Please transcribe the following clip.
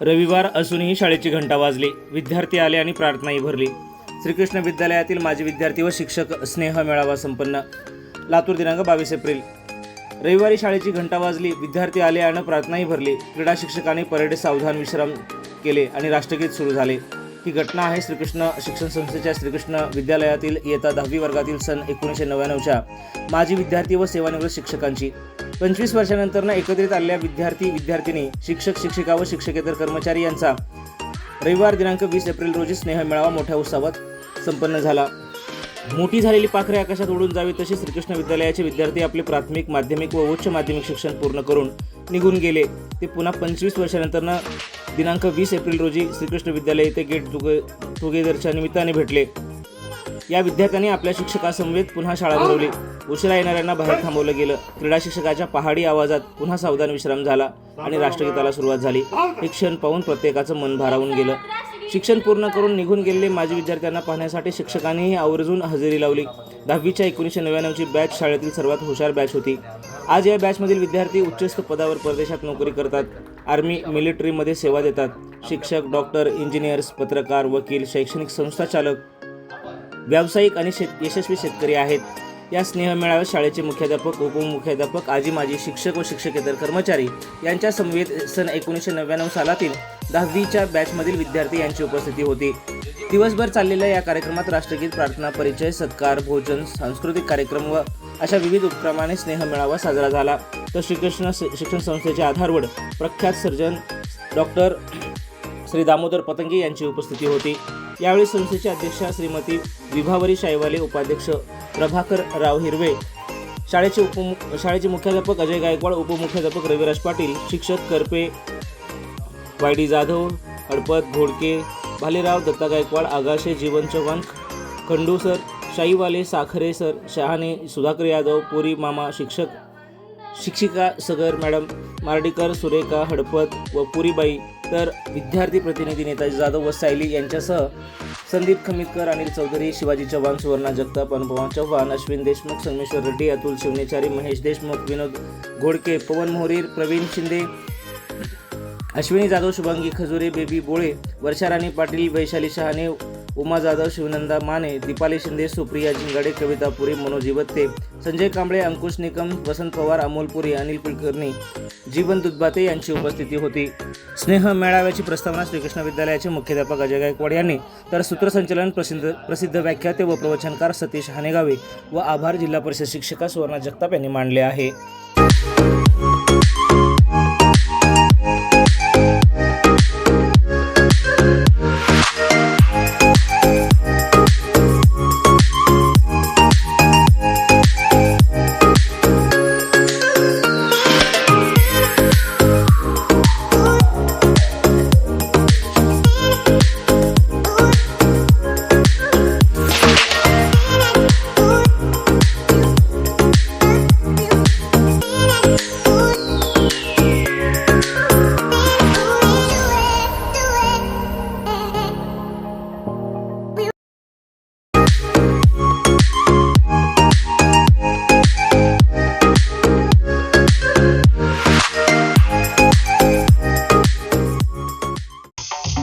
रविवार असूनही शाळेची घंटा वाजली. विद्यार्थी आले आणि प्रार्थनाही भरली. श्रीकृष्ण विद्यालयातील माजी विद्यार्थी व शिक्षक स्नेह मेळावा संपन्न. लातूर दिनांक बावीस एप्रिल. रविवारी शाळेची घंटा वाजली. विद्यार्थी आले आणि प्रार्थनाही भरली. क्रीडा शिक्षकांनी परेड सावधान विश्राम केले आणि राष्ट्रगीत सुरू झाले. ही घटना आहे. श्रीकृष्ण शिक्षण संस्थेच्या श्रीकृष्ण विद्यालयातील इयत्ता दहावी वर्गातील सन एकोणीसशे नव्याण्णवच्या माजी विद्यार्थी व सेवानिवृत्त शिक्षकांची. पंचवीस वर्षानंतरनं एकत्रित आलेल्या विद्यार्थी विद्यार्थिनी शिक्षक शिक्षिका व शिक्षकेतर कर्मचारी यांचा रविवार दिनांक वीस एप्रिल रोजी स्नेह मेळावा मोठ्या उत्साहात संपन्न झाला. मोठी झालेली पाखरे आकाशात उडून जावी तशी श्रीकृष्ण विद्यालयाचे विद्यार्थी आपले प्राथमिक माध्यमिक व उच्च माध्यमिक शिक्षण पूर्ण करून निघून गेले. ते पुन्हा पंचवीस वर्षानंतरनं दिनांक वीस एप्रिल रोजी श्रीकृष्ण विद्यालय येथे गेट टुगे टुगेदरच्या निमित्ताने भेटले. या विद्यार्थ्यांनी आपल्या शिक्षकासमवेत पुन्हा शाळा भरवली. उशिरा येणाऱ्यांना बाहेर थांबवलं गेलं. क्रीडा शिक्षकाच्या पहाडी आवाजात पुन्हा सावधान विश्राम झाला आणि राष्ट्रगीताला सुरुवात झाली. हे क्षण पाहून प्रत्येकाचं मन भारावून गेलं. शिक्षण पूर्ण करून निघून गेलेले माजी विद्यार्थ्यांना पाहण्यासाठी शिक्षकांनीही आवर्जून हजेरी लावली. दहावीच्या एकोणीसशे नव्याण्णवची बॅच शाळेतील सर्वात हुशार बॅच होती. आज या बॅचमधील विद्यार्थी उच्चस्थ पदावर परदेशात नोकरी करतात. आर्मी मिलिटरीमध्ये सेवा देतात. शिक्षक डॉक्टर इंजिनियर्स पत्रकार वकील शैक्षणिक संस्था चालक व्यावसायिक आणि शेत यशस्वी शेतकरी आहेत. या स्नेह मेळाव्यात शाळेचे मुख्याध्यापक उपमुख्याध्यापक आजी माजी शिक्षक व शिक्षकेतर कर्मचारी यांच्या समवेत सन एकोणीसशे नव्याण्णव सालातील दहावीच्या बॅचमधील विद्यार्थी यांची उपस्थिती होती. दिवसभर चाललेल्या या कार्यक्रमात राष्ट्रगीत प्रार्थना परिचय सत्कार भोजन सांस्कृतिक कार्यक्रम व अशा विविध उपक्रमाने स्नेह मेळावा साजरा झाला. तर श्रीकृष्ण शिक्षण संस्थेचे आधारवड प्रख्यात सर्जन डॉक्टर श्री दामोदर पतंगे यांची उपस्थिती होती. यावेळी संस्थेच्या अध्यक्षा श्रीमती विभावरी शाईवाले उपाध्यक्ष प्रभाकर राव हिरवे शाळेचे उप शाळेचे मुख्याध्यापक अजय गायकवाड उपमुख्याध्यापक रविराज पाटील शिक्षक Karpe Y D Jadhav Hadpat Ghodke Bhalerao Datta Gaikwad Agashe Jeevan Chavan Khandu sir Shaiwale Sakhare sir Shahane Sudhakar Yadav Puri मामा शिक्षक शिक्षिका सगर मॅडम मार्डीकर सुरेखा हडपत व पुरीबाई तर विद्यार्थी प्रतिनिधी नेताजी जाधव व सायली यांच्यासह संदीप खमितकर अनिल चौधरी शिवाजी चव्हाण सुवर्णा जगताप अनुभव चव्हाण अश्विन देशमुख संगमेश्वर रेड्डी अतुल शिवनेचारी महेश देशमुख विनोद घोडके पवन मोहरीर प्रवीण शिंदे अश्विनी जाधव शुभांगी खजुरे बेबी बोळे वर्षा राणी पाटील वैशाली शहाणे उमा जाधव शिवनंदा माने दीपाली शिंदे सुप्रिया जिंगाडे कविता पुरे मनोज इवत्ते संजय कांबळे अंकुश निकम वसंत पवार अमोल पुरी अनिल कुलकर्णी जीवन दुधबाते यांची उपस्थिती होती. स्नेह मेळाव्याची प्रस्तावना श्रीकृष्ण विद्यालयाचे मुख्याध्यापक अजय गायकवाड यांनी. तर सूत्रसंचलन प्रसिद्ध प्रसिद्ध व्याख्याते व प्रवचनकार सतीश हानेगावे व आभार जिल्हा परिषद शिक्षिका सुवर्णा जगताप यांनी मांडले आहे.